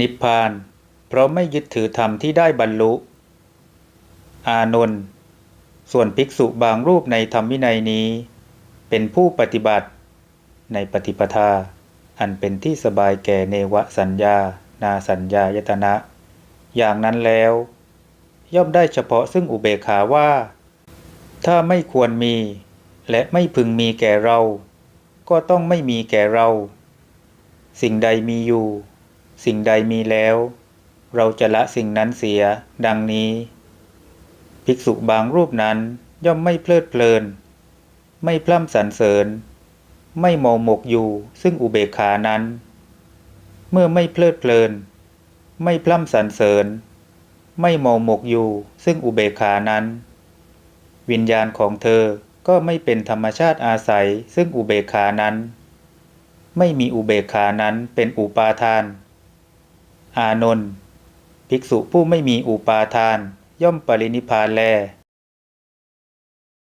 นิพพาน เพราะไม่ยึดถือธรรมที่ได้บรรลุ อานนท์ส่วนภิกษุบางรูปในธรรมวินัยนี้ เป็นผู้ปฏิบัติ ในปฏิปทา อันเป็นที่สบายแก่เนวสัญญา นาสัญญายตนะ อย่างนั้นแล้ว ย่อมได้เฉพาะซึ่งอุเบกขาว่า ถ้าไม่ควรมี และไม่พึงมีแก่เรา ก็ต้องไม่มีแก่เรา สิ่งใดมีอยู่ สิ่งใดมีแล้ว เราจะละสิ่งนั้นเสีย ดังนี้ ภิกษุบางรูปนั้นย่อมไม่เพลิดเพลิน ไม่พร่ำสรรเสริญ ไม่โมหมกอยู่ซึ่งอุเบกขานั้น เมื่อไม่เพลิดเพลิน ไม่พร่ำสรรเสริญ ไม่โมหมกอยู่ซึ่งอุเบกขานั้น วิญญาณของเธอก็ไม่เป็นธรรมชาติอาศัยซึ่งอุเบกขานั้น ไม่มีอุเบกขานั้นเป็นอุปาทาน อานนท์ภิกษุผู้ไม่มีอุปาทาน ย่อมปรินิพพานแล